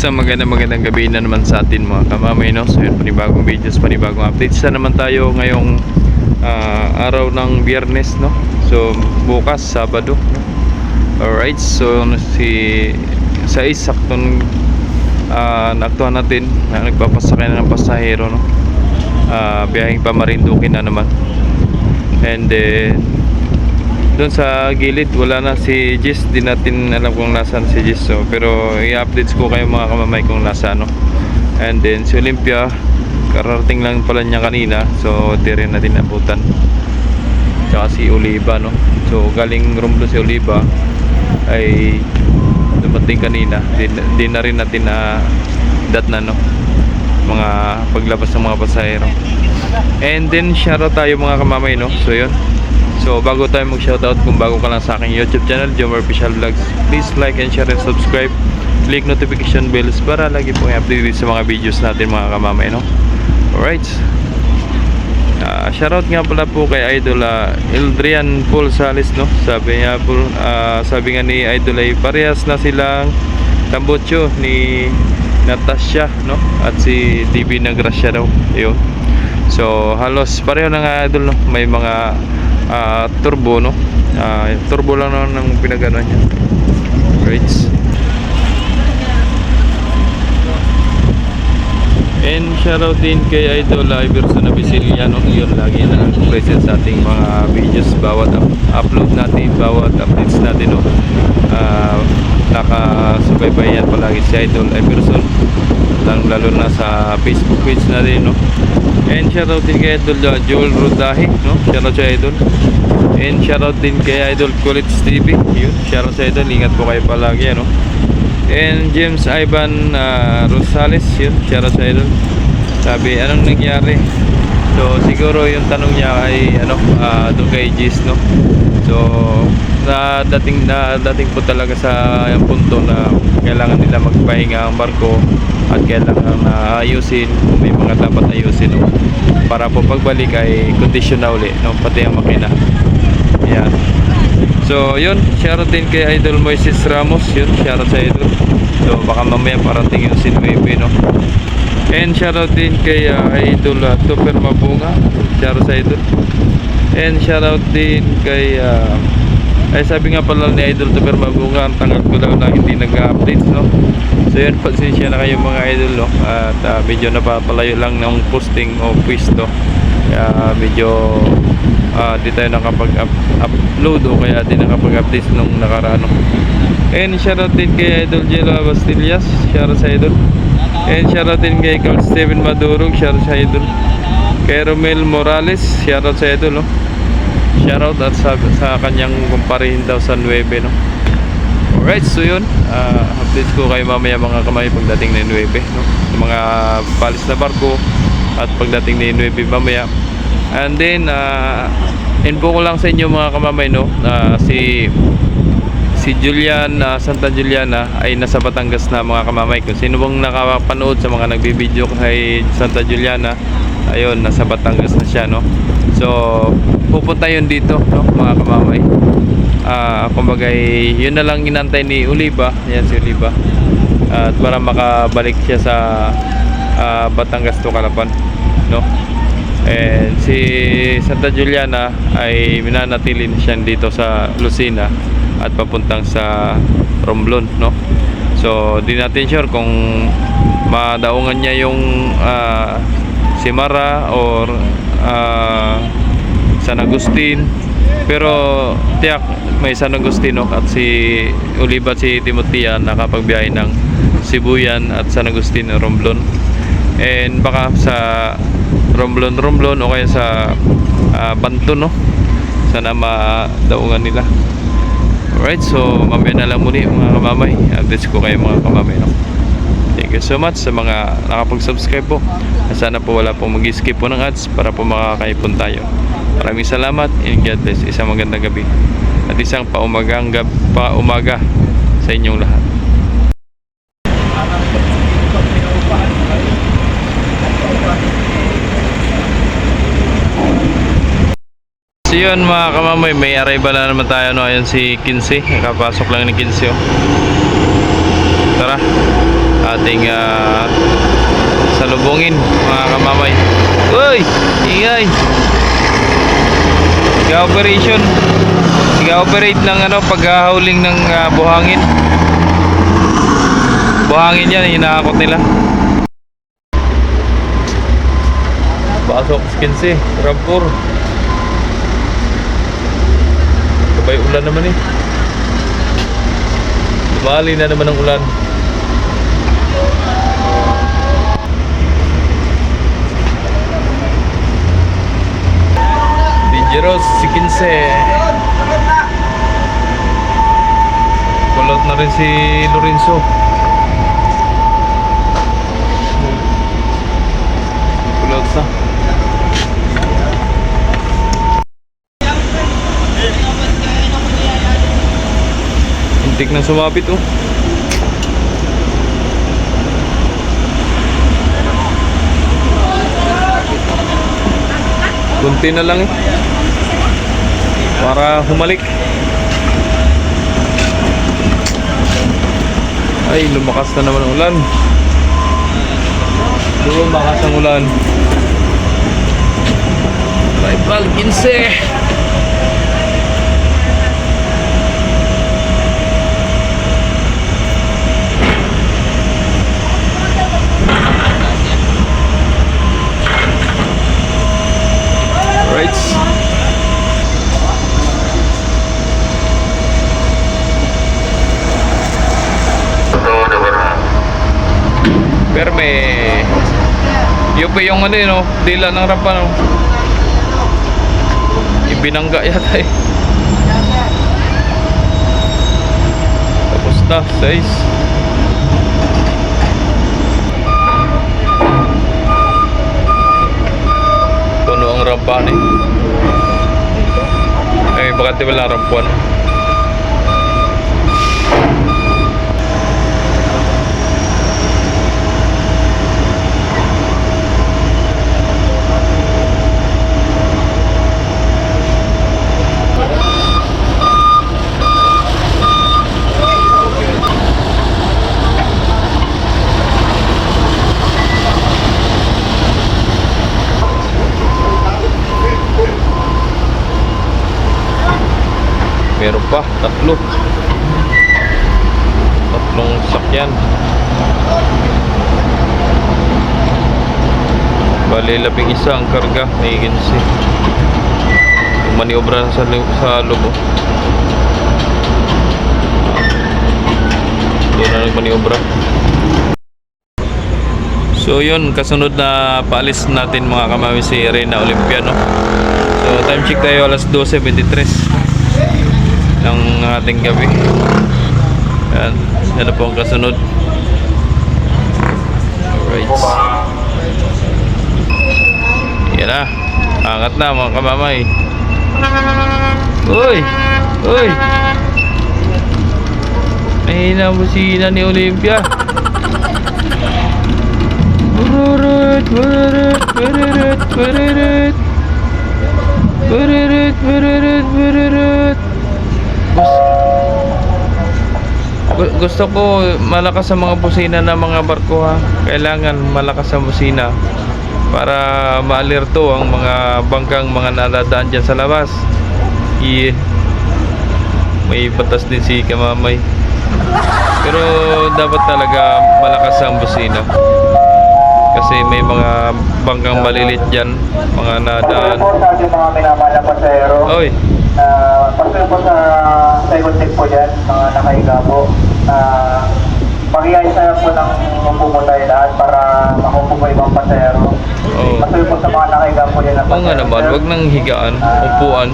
Isang maganda magandang gabi na naman sa atin mga kamamay no? So yun, panibagong videos, panibagong updates Isa naman tayo ngayong ah, araw ng biyernes no? So bukas, Sabado no? Alright, so ano, si sa isaktong uh, naaktuhan natin na nagpapasakay na ng pasahero no? Ah, biyaheng pa na naman And then doon sa gilid wala na si Jis. Di natin alam kung nasaan si Jis so, pero i-updates ko kayo mga kamamay kung nasa ano. And then si Olympia kararating lang pala niya kanina so di rin natin abutan. Tsaka si Oliva no. So galing Romblo si Oliva ay dumating kanina. Di, di na rin natin na dat na no. Mga paglabas ng mga pasahero. And then shoutout tayo mga kamamay no. So yun So bago tayo mag-shoutout kung bago ka lang sa aking YouTube channel, Jomar Official Vlogs, please like and share and subscribe. Click notification bells para lagi pong update sa mga videos natin mga kamamay, no? Alright. Uh, shoutout nga pala po kay Idol uh, Eldrian Paul Salis, no? Sabi niya po, ah, sabi nga ni Idol ay parehas na silang tambotso ni Natasha, no? At si DB Nagracia daw. Yun. So halos pareho na nga idol no. May mga ah, turbo no. Ah, turbo lang naman ang pinagano niya. Right. And shoutout din kay Idol Iverson Abisilia no. Yun lagi na present sa ating mga videos bawat up- upload natin, bawat updates natin no. Ah, nakasubaybayan palagi si Idol Iverson lalo, lalo na sa Facebook page na rin no and shoutout din kay Idol uh, Joel Rodahi no? Shoutout sa Idol. And shoutout din kay Idol Kulit TV yun shoutout sa Idol. Ingat po kayo palagi ano? And James Ivan uh, Rosales yun shoutout sa Idol. Sabi anong nangyari? So siguro yung tanong niya ay ano uh, doon kay Gis no? So na dating na dating po talaga sa yung punto na kailangan nila magpahinga ang barko at kailangan na ayusin kung may mga dapat ayusin no? para po pagbalik ay kondisyon na uli no? pati ang makina. Yan. So yun. Shoutout din kay Idol Moises Ramos. Yun shoutout sa Idol. So baka mamaya parating yung sinwebe no? And shoutout din kay uh, Idol uh, Tupper Mabunga. Shoutout sa Idol. And shoutout din kay uh, ay sabi nga pala ni Idol Tupper Mabunga ang tanggap ko daw na hindi nag-updates no? So yun pasensya na kayo mga idol no? At uh, medyo napapalayo lang ng posting o pwesto. Kaya medyo uh, di tayo nakapag-upload o kaya di nakapag-update nung nakaraan no? and shoutout din kay Idol Jello Bastillas shoutout sa Idol. And shoutout din kay Carl Steven Madurog shoutout sa Idol. Kay Romel Morales. Shoutout sa Idol no shoutout at sa, sa kanyang kumparihin daw sa 9 no? Alright, so yun. Uh, update ko kayo mamaya mga kamay pagdating ng 9 no? Sa mga palis na barko at pagdating ng 9 mamaya. And then uh, info ko lang sa inyo mga kamamay no? Uh, si si Julian uh, Santa Juliana ay nasa Batangas na mga kamamay. Kung sino bang nakapanood sa mga nagbibideo kay Santa Juliana ayun nasa Batangas na siya no? So pupunta yun dito no mga kamamay. Ah kumbaga eh, yun na lang inantay ni Oliva yan si Oliva at para makabalik siya sa ah, Batangas to Calapan no? And si Santa Juliana ay minanatili siya dito sa Lucena at papuntang sa Romblon no? So di natin sure kung madaungan niya yung ah, si Mara or ah, San Agustin. Pero tiyak may San Agustino at si Oliva at si Timotea nakapagbiyahe ng Sibuyan at San Agustin Romblon. And baka sa Romblon Romblon o kaya sa ah, Banto no? Sana madaungan nila. Alright so mamaya na lang muli mga kamamay. Updates ko kayo mga kamamay no? Thank you so much sa mga nakapag-subscribe po. Sana po wala pong mag-skip po ng ads para po makakaipon tayo. Maraming salamat and God bless. Isang magandang gabi. At isang paumagang gab paumaga sa inyong lahat. So yun mga kamamay, may arrival na naman tayo no. Ayan si 15, nakapasok lang ni 15 oh. Tara. ating ah, salubungin mga kamamay. Uy! Ingay! Operation. Siga operate ng ano, paghahuling ng ah, buhangin. Buhangin yan, hinahakot nila. Pasok 15, Rampur. Sabay ulan naman eh. Lumali na naman ang ulan. Dangerous, si 15. Kulot na rin si Lorenzo. Kulot na. Hintik na sumapit oh. Kunti na lang eh. Para humalik. Ay, lumakas na naman ang ulan. Lumakas ang ulan. Rival 15. Right. Perme. Yun pa yung ano yun, no? dila ng rampa, no? Ibinangga yata eh. Tapos na, size. Puno ang rampa eh. Ay, bakit wala rampuan? Meron pa, tatlo. Tatlong sakyan. Bali, labing isa ang karga na agency. Yung maniobra sa, sa lobo. Doon na nagmaniobra. So yun, kasunod na paalis natin mga kamami si Reyna Olympiano. So time check tayo alas 12.23 ng ating gabi. Yan. Yan po ang kasunod. Alright. Yan na. Angat na mga kamamay. Uy! Uy! Mahina mo si ni Olympia. Bururut, bururut, bururut, bururut. Bururut, bururut, bururut. Gusto ko malakas sa mga busina ng mga barko ha. Kailangan malakas sa busina para maalerto ang mga bangkang mga nadadaan dyan sa labas. Yeah. May batas din si Kamamay. Pero dapat talaga malakas ang busina. Kasi may mga bangkang malilit dyan, mga nadaan. Oy, Uh, Pagkakas po sa second tip po dyan, mga nakahiga po. Uh, Pag-iayos po ng mo tayo lahat para makupo po ibang pasahero. Oo. Patuloy po sa mga nakahiga po dyan na oo nga naman, wag nang higaan, upuan.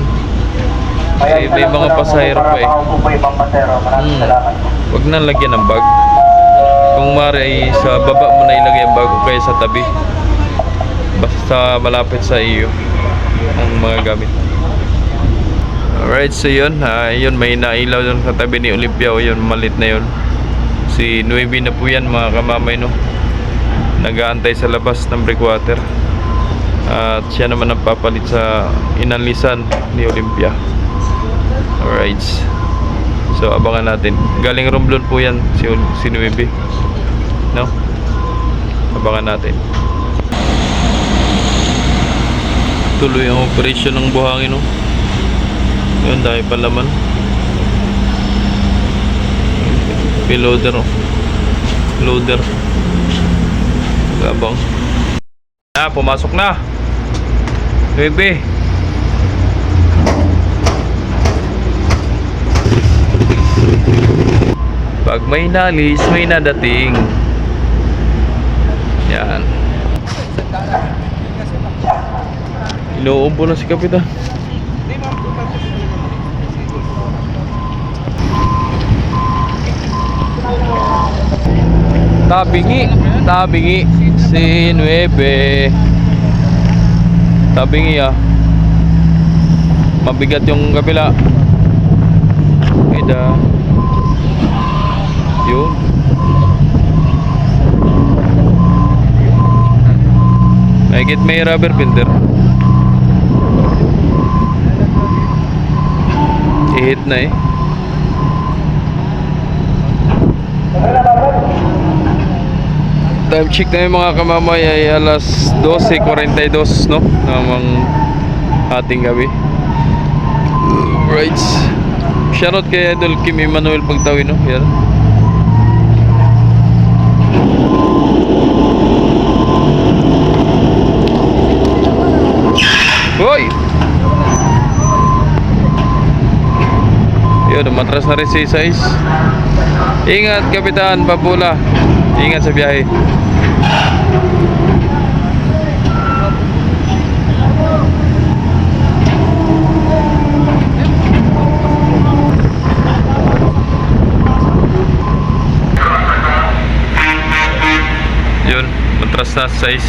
Kaya eh, may mga pasahero pa eh. Para makupo po ibang pasahero. Maraming Hmm. salamat. Wag nang lagyan ng bag. Kung mare ay sa baba mo na ilagay ang bag o kaya sa tabi. Basta malapit sa iyo ang mga gamit. Alright, so yun. ah, yun, may nailaw dun sa tabi ni Olympia. O yun, malit na yun. Si Nuevi na po yan, mga kamamay, no? Nag-aantay sa labas ng breakwater. At siya naman ang papalit sa inanlisan ni Olympia. Alright. So abangan natin. Galing Romblon po yan si, si Nuebe. No? Abangan natin. Tuloy ang operasyon ng buhangin, no? Yun, dahil pa laman. Piloader, no? Loader. Gabang. Ah, pumasok na. Bebe. Pag may nalis, may nadating. Yan. Inuumpo na si Kapitan. Tabingi, tabingi si Nueve. Tabingi ah. Mabigat yung kabila. Ida. Yun. Mahigit may rubber filter. I-hit na eh. Time check na yung mga kamamay ay alas 12.42 no? Namang ating gabi. Right. Shoutout kay Idol Kim Emmanuel Pagtawin no? Yan. Hoy! Yun, matras na rin si Sais. Ingat, Kapitan Papula. Ingat sa biyahe. Yun, matras na si Sais.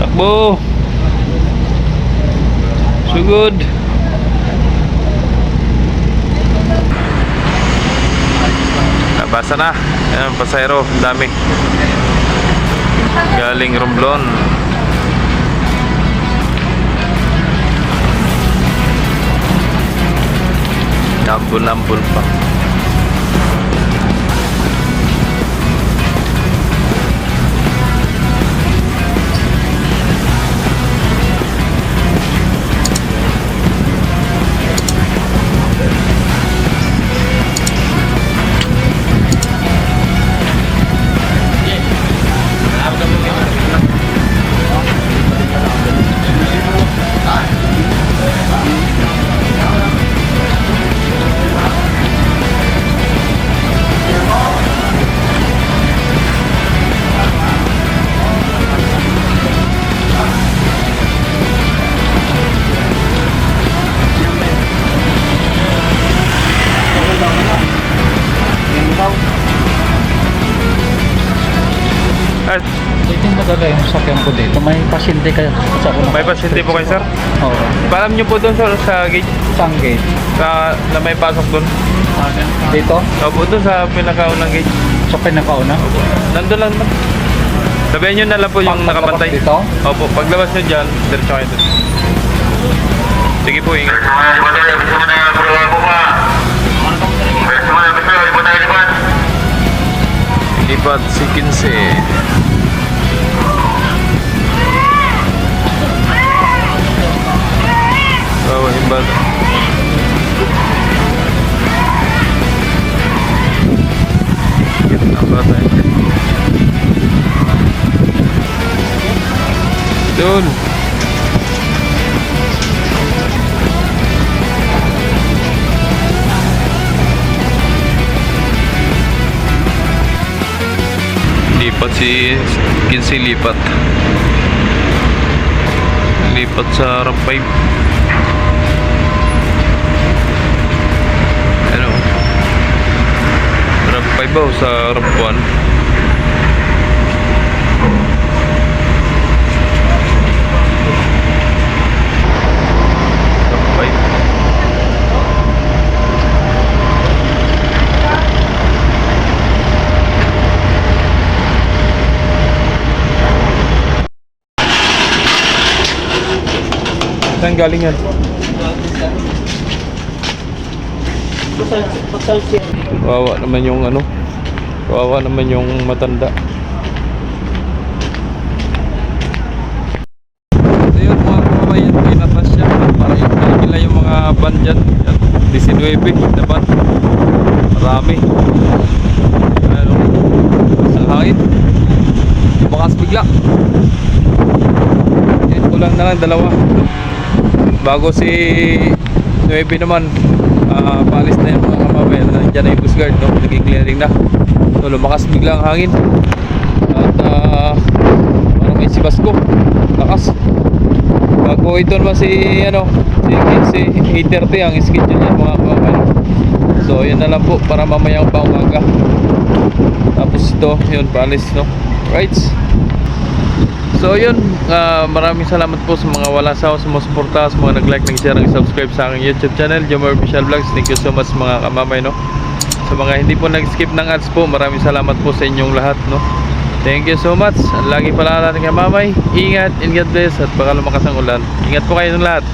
Takbo! Sugod! Nabasa na. Ayan, pasayro. Ang dami. Galing Romblon. Ambul-ambul pa. sakyan ko dito. May pasyente kayo sa ako. May pasyente po kayo, sir? Oo. Oh. Paalam nyo po doon, sir, sa gate. Saan gate? Sa, na may pasok doon. Dito? Opo, doon sa pinakaunang gate. Sa pinakauna? Opo. Nandun lang na. Sabihin nyo na lang po yung Pag nakabantay. Dito? Opo, paglabas nyo dyan, diretso kayo doon. Sige po, ingat. Lipat si 15. Doon. Lipat si Kinsi lipat. Lipat sa ramp 5. Ano? Ramp 5 ba o sa ramp 1? Ramp 5. Saan galing yan? Kawawa naman yung ano. Kawawa naman yung matanda. So yun mga kababayan, pinatas siya. Para yung nila yung mga van dyan. Yan, 19 na van. Marami. Ano, sa hangin. Bukas bigla. Yan, kulang na lang dalawa. Bago si 9 naman, ah paalis na yung mga kababayan. Nandiyan na yung Coast Guard, no? Naging-clearing na. So, lumakas bigla ang hangin. At ah, parang may sibas ko. Lakas. Bago ito naman si ano, si, si 8.30 ang schedule niya mga kababayan. So, yun na lang po para mamayang pa umaga. Tapos ito, yun, paalis, no? Right. So yun, ah, maraming salamat po sa mga wala sa sumusuporta, sa mga nag-like, nag-share, nag-subscribe sa aking YouTube channel, Jomar Official Vlogs. Thank you so much mga kamamay, no? Sa mga hindi po nag-skip ng ads po, maraming salamat po sa inyong lahat, no? Thank you so much. Lagi pala natin kamamay. Ingat, and God bless, at baka lumakas ang ulan. Ingat po kayo ng lahat.